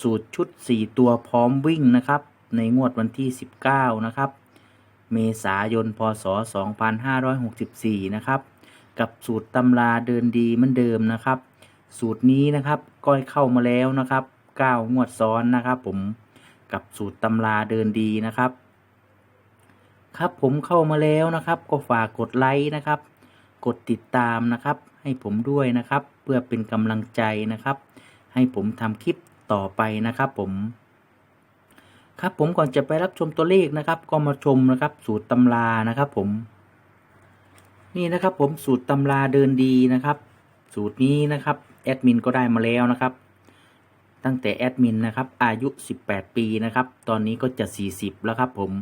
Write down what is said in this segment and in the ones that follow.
สูตรชุด 4 ตัวพร้อมวิ่งนะครับ ในงวดวันที่ 19 นะครับ เมษายน พศ 2564 นะครับ กับสูตรตำราเดินดีเหมือนเดิมนะครับ สูตรนี้นะครับก็เข้ามาแล้วนะครับ 9 งวดซ้อนนะครับผมกับสูตรตำราเดินดีนะครับ ครับผมเข้ามาแล้วนะครับ ก็ฝากกดไลค์นะครับ กดติดตามนะครับ ให้ผมด้วยนะครับ เพื่อเป็นกำลังใจนะครับ ให้ผมทำคลิป ต่อไปนะครับผม ครับผมก่อนจะไปรับชมตัวเลขนะครับ ก็มาชมนะครับ สูตรตำรานะครับ ผม นี่นะครับ ผมสูตรตำราเดินดีนะครับ สูตรนี้นะครับแอดมินก็ได้มาแล้วนะครับ ตั้งแต่แอดมินนะครับ อายุ 18 ปีนะครับ ตอนนี้ก็จะ 40 แล้วครับ ผม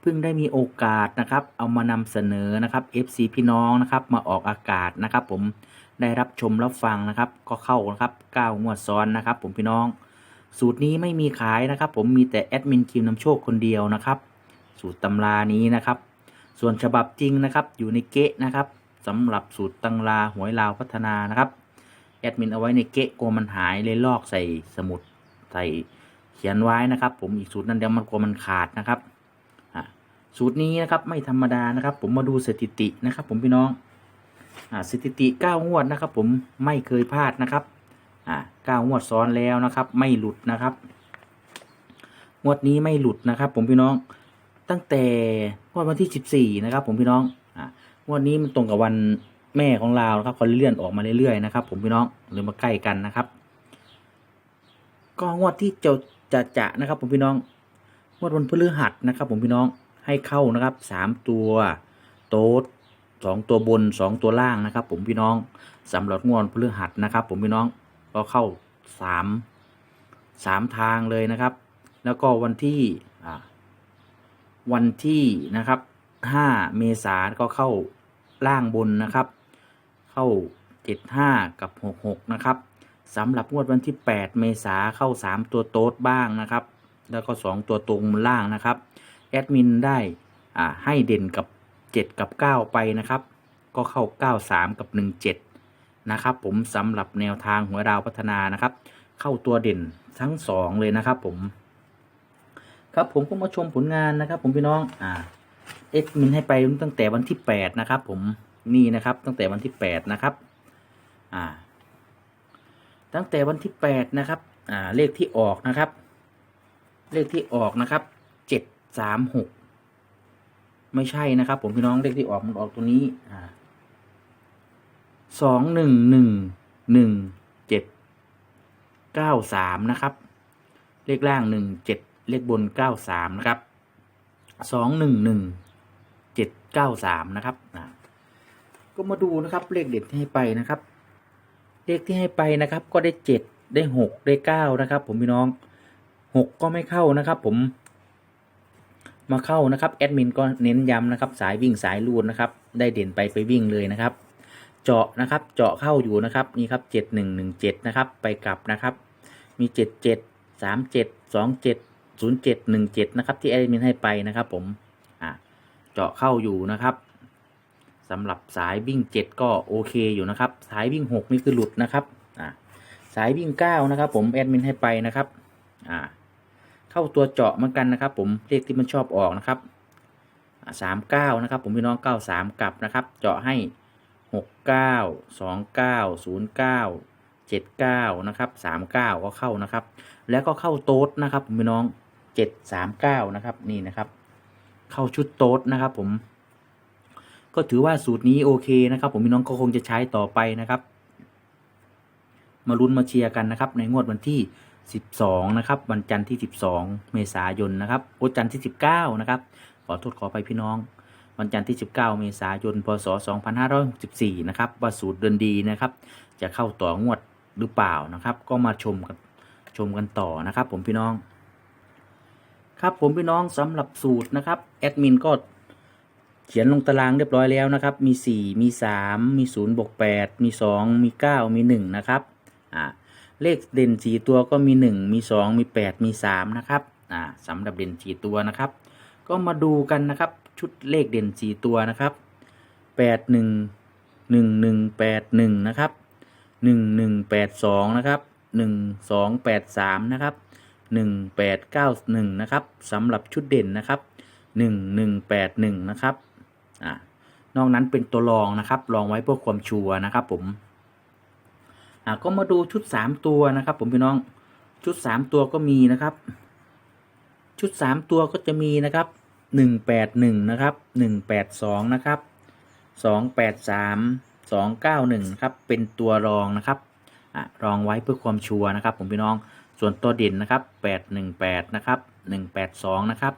เพิ่งได้มีโอกาสนะครับ เอามานำเสนอนะครับ FC พี่น้องนะครับ มาออกอากาศนะครับ ผม ได้รับชมรับฟังนะครับ ก็เข้านะครับ9งวดซ้อนนะครับ ผมพี่น้อง สูตรนี้ไม่มีขายนะครับ ผมมีแต่แอดมินคิวนำโชคคนเดียวนะครับ สูตรตำรานี้นะครับ ส่วนฉบับจริงนะครับ อยู่ในเกะนะครับสำหรับสูตรตำราหวยลาวพัฒนานะครับแอดมินเอาไว้ในเกะกลัวมันหายเลยลอกใส่สมุดใส่เขียนไว้นะครับ ผมอีกสูตรนั้นเดี๋ยวมันกลัวมันขาดนะครับสูตรนี้นะครับไม่ธรรมดานะครับ ผมมาดูสถิตินะครับ ผมพี่น้อง สถิติ 9 งวดนะครับ ผมไม่เคยพลาดนะครับอ่าเก้างวดซ้อนแล้วนะครับ ไม่หลุดนะครับ งวดนี้ไม่หลุดนะครับ ผมพี่น้องตั้งแต่งวดวันที่ 14 นะครับ ผมพี่น้องอ่างวดนี้มันตรงกับวันแม่ของเรานะครับเขาเลื่อนออกมาเรื่อยๆนะครับ ผมพี่น้องหรือมาใกล้กันนะครับ ก็งวดที่จะจะจะนะครับ ผมพี่น้องงวดวันพฤหัสนะครับ ผมพี่น้องให้เข้านะครับสามตัว โต๊ด สองตัวบนสองตัวล่างนะครับ ผมพี่น้องสำหรับงวดพฤหัสนะครับ ผมพี่น้องก็เข้าสามสามทางเลยนะครับ แล้วก็วันที่วันที่นะครับ5เมษาก็เข้าล่างบนนะครับ เข้า75กับ66นะครับสำหรับงวดวันที่ 8 เมษาเข้า 3 ตัวโต๊ดบ้างนะครับ แล้วก็ 2 ตัวตรงล่างนะครับ แอดมินได้ให้เด่นกับ 7 กับ 9 ไปนะครับ ก็เข้า 93 กับ 17 นะครับ ผมสำหรับแนวทางหัวดาวพัฒนานะครับ เข้าตัวเด่นทั้ง 2 เลยนะครับผม ครับผมก็มาชมผลงานนะครับ ผมพี่น้องอ่าเอ็กมินให้ไปตั้งแต่วันที่แปดนะครับ ผมนี่นะครับตั้งแต่วันที่แปดนะครับอ่าตั้งแต่วันที่แปดนะครับอ่าเลขที่ออกนะครับ เลขที่ออกนะครับเจ็ดสามหก ไม่ใช่นะครับผมพี่น้องเลขที่ออกมันออกตัวนี้อ่าสองหนึ่งหนึ่งหนึ่งเจ็ดเก้าสามนะครับ เลขล่างหนึ่งเจ็ดเลขบนเก้าสามนะครับสองหนึ่งหนึ่งเจ็ดเก้าสามนะครับอ่าก็มาดูนะครับ เลขเด็ดที่ให้ไปนะครับ เลขที่ให้ไปนะครับ ก็ได้เจ็ดได้หกได้เก้านะครับ ผมพี่น้องหกก็ไม่เข้านะครับ ผม มาเข้านะครับแอดมินก็เน้นย้ำนะครับสายวิ่งสายลูดนะครับได้เด่นไปไปวิ่งเลยนะครับ เจาะนะครับเจาะเข้าอยู่นะครับนี่ครับเจ็ดหนึ่งหนึ่งเจ็ดนะครับไปกลับนะครับ มีเจ็ดเจ็ดสามเจ็ดสองเจ็ดศูนย์เจ็ดหนึ่งเจ็ดนะครับที่แอดมินให้ไปนะครับผมอ่าเจาะเข้าอยู่นะครับสำหรับสายวิ่งเจ็ดก็โอเคอยู่นะครับ สายวิ่งหกนี่คือหลุดนะครับอ่าสายวิ่งเก้านะครับผมแอดมินให้ไปนะครับอ่า เข้าตัวเจาะเหมือนกันนะครับ ผมเลขที่มันชอบออกนะครับสามเก้านะครับ ผมพี่น้องเก้าสามกลับนะครับ เจาะให้หกเก้าสองเก้าศูนย์เก้าเจ็ดเก้านะครับสามเก้าก็เข้านะครับ แล้วก็เข้าโต๊ดนะครับผมพี่น้องเจ็ดสามเก้านะครับนี่นะครับ เข้าชุดโต๊ดนะครับ ผม ก็ถือว่าสูตรนี้โอเคนะครับ ผมพี่น้องก็คงจะใช้ต่อไปนะครับ มาลุ้นมาเชียร์กันนะครับ ในงวดวันที่ 12 นะครับ วันจันทร์ที่ 12 เมษายนนะครับโอ้จันทร์ที่ 19 นะครับ ขอโทษขอไปพี่น้อง วันจันทร์ที่ 19 เมษายน พศ 2564 นะครับว่าสูตรเดินดีนะครับ จะเข้าต่องวดหรือเปล่านะครับ ก็มาชมกันชมกันต่อนะครับ ผมพี่น้อง ครับผมพี่น้องสำหรับสูตรนะครับแอดมินก็เขียนลงตารางเรียบร้อยแล้วนะครับ มี 4 มี 3 มี0บวก8มี 2 มี 9 มี 1 นะครับ เลขเด่น4ตัวก็มี 1 มี 2 มี 8 มี 3 นะครับอ่าสำหรับเด่น4ตัวนะครับ ก็มาดูกันนะครับ ชุดเลขเด่น4ตัวนะครับ 8 1 1 1 8 1 นะครับ 1 1 8 2 นะครับ 1 2 8 3 นะครับ 1 8 9 1 นะครับสำหรับชุดเด่นนะครับ 1 1 8 1 นะครับอ่านอกนั้นเป็นตัวรองนะครับ รองไว้เพื่อความชัวร์นะครับผม่าก็มาดูชุดสามตัวนะครับ ผมพี่น้องชุดสามตัวก็มีนะครับ ชุดสามตัวก็จะมีนะครับหนึ่งแปดหนึ่งนะครับหนึ่งแปดสองนะครับสองแปดสามสองเก้าหนึ่งครับเป็นตัวรองนะครับอะรองไว้เพื่อความชัวร์นะครับ ผมพี่น้องส่วนตัวเด่นนะครับแปดหนึ่งแปดนะครับหนึ่งแปดสองนะครับ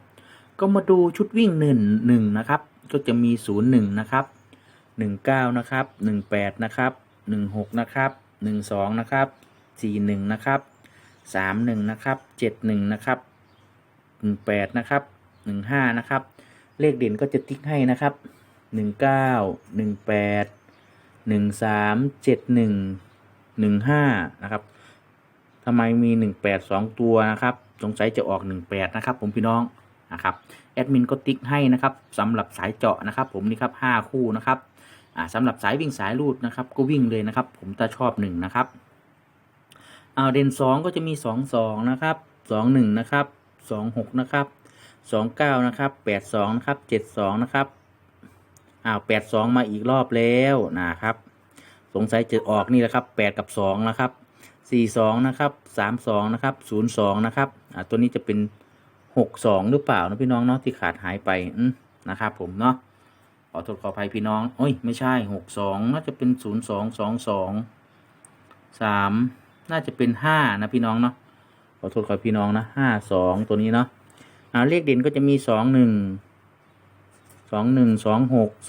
ก็มาดูชุดวิ่งหนึ่งหนึ่งนะครับ ก็จะมีศูนย์หนึ่งนะครับหนึ่งเก้านะครับหนึ่งแปดนะครับหนึ่งหกนะครับ 12นะครับ41นะครับ31นะครับ71นะครับ18นะครับ15นะครับ เลขเด่นก็จะติ๊กให้นะครับ19 18 13 71 15นะครับทำไมมี18 2ตัวนะครับสงสัยจะออก18นะครับ ผมพี่น้องนะครับแอดมินก็ติ๊กให้นะครับสำหรับสายเจาะนะครับ ผมนี่ครับ5คู่นะครับ สำหรับสายวิ่งสายรูดนะครับ ก็วิ่งเลยนะครับ ผมจะชอบ1นะครับเอาเด่น2ก็จะมี2 2นะครับ2 1นะครับ2 6นะครับ2 9นะครับ8 2นะครับ7 2นะครับอ้าว8 2มาอีกรอบแล้วนะครับ สงสัยจะออกนี่แหละครับ8กับ2นะครับ42นะครับ32นะครับ02นย์สองนะครับอ่าตัวนี้จะเป็น62หรือเปล่านะพี่น้องเนาะที่ขาดหายไปอืนะครับผมเนาะ ขอโทษขออภัยพี่น้องโอ้ยไม่ใช่62น่าจะเป็น02 22 3น่าจะเป็น5นะพี่น้องเนาะขอโทษขอพี่น้องนะ52ตัวนี้เนาะอ่าเลขเด่นก็จะมี21 21 26 29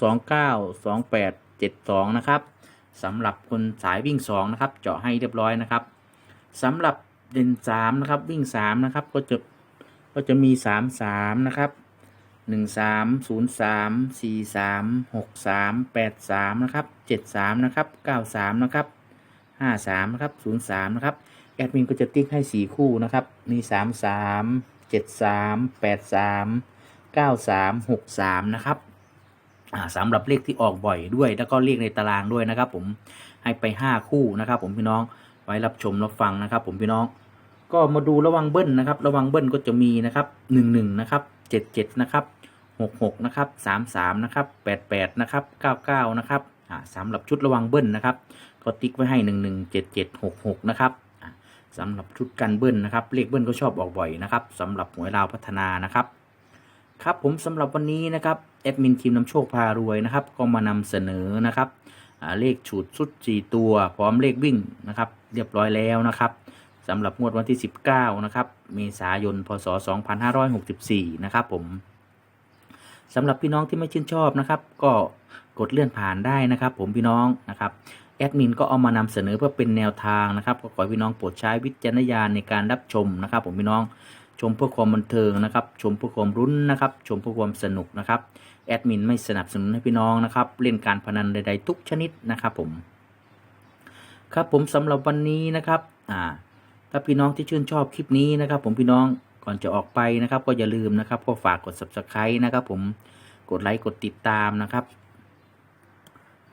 28 72นะครับสำหรับคนสายวิ่ง2นะครับเจาะให้เรียบร้อยนะครับสำหรับเด่น3นะครับวิ่ง3นะครับก็จะก็จะมี3 3นะครับ 1 3 0 3 4 3 6 3 8 3นย์สามสี่สามหกสามแปดสามนะครับ7 3นะครับ9 3นะครับ5 3นะครับ0 3นย์สามนะครับแอดมินก็จะติ๊กให้4คู่นะครับ มี3 3 7 3 8 3 9 3 6 3นะครับอ่าสำหรับเลขที่ออกบ่อยด้วย แล้วก็เลขในตารางด้วยนะครับ ผมให้ไป5คู่นะครับ ผมพี่น้องไว้รับชมรับฟังนะครับ ผมพี่น้อง ก็มาดูระวังเบิ้ลนะครับ ระวังเบิ้ลก็จะมีนะครับ1 1นะครับ 77 นะครับ 66 นะครับ 33 นะครับ 88 นะครับ 99 นะครับอ่าสำหรับชุดระวังเบิ้ลนะครับ ก็ติ๊กไว้ให้ 117766 นะครับอ่าสำหรับชุดกันเบิ้ลนะครับ เลขเบิ้ลก็ชอบออกบ่อยนะครับสำหรับหวยลาวพัฒนานะครับ ครับผมสำหรับวันนี้นะครับแอดมินทีมนำโชคพารวยนะครับ ก็มานำเสนอนะครับเลขฉูดสุด 4 ตัว พร้อมเลขวิ่งนะครับ เรียบร้อยแล้วนะครับ สำหรับงวดวันที่ 19 นะครับ เมษายน พศ 2564 นะครับผมสำหรับพี่น้องที่ไม่ชื่นชอบนะครับ ก็กดเลื่อนผ่านได้นะครับ ผมพี่น้องนะครับแอดมินก็เอามานำเสนอเพื่อเป็นแนวทางนะครับก็ขอให้พี่น้องโปรดใช้วิจารณญาณในการรับชมนะครับ ผมพี่น้องชมเพื่อความบันเทิงนะครับ ชมเพื่อความรุ้นนะครับ ชมเพื่อความสนุกนะครับแอดมินไม่สนับสนุนให้พี่น้องนะครับ เล่นการพนันใด ๆ ทุกชนิดนะครับ ผม ครับผมสำหรับวันนี้นะครับ อ่า ถ้าพี่น้องที่ชื่นชอบคลิปนี้นะครับ ผมพี่น้องก่อนจะออกไปนะครับ ก็อย่าลืมนะครับ ก็ฝากกด subscribe นะครับ ผมกดไลค์กดติดตามนะครับ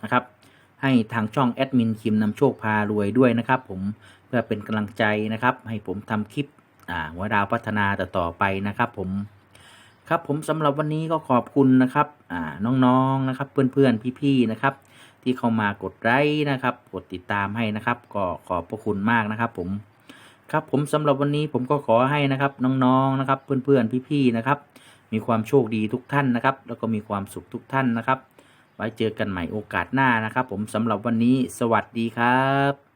นะครับ ให้ทางช่องแอดมินคิมนำโชคพารวยด้วยนะครับ ผมเพื่อเป็นกำลังใจนะครับ ให้ผมทำคลิปอ่าหัวดาวพัฒนาต่อต่อไปนะครับ ผมครับผมสำหรับวันนี้ก็ขอบคุณนะครับอ่าน้องๆนะครับ เพื่อนๆพี่ๆนะครับ ที่เข้ามากดไลค์นะครับ กดติดตามให้นะครับ ก็ขอบพระคุณมากนะครับ ผม ครับผมสำหรับวันนี้ผมก็ขอให้นะครับน้องๆนะครับ เพื่อนๆพี่ๆนะครับ มีความโชคดีทุกท่านนะครับ แล้วก็มีความสุขทุกท่านนะครับ ไว้เจอกันใหม่โอกาสหน้านะครับ ผมสำหรับวันนี้สวัสดีครับ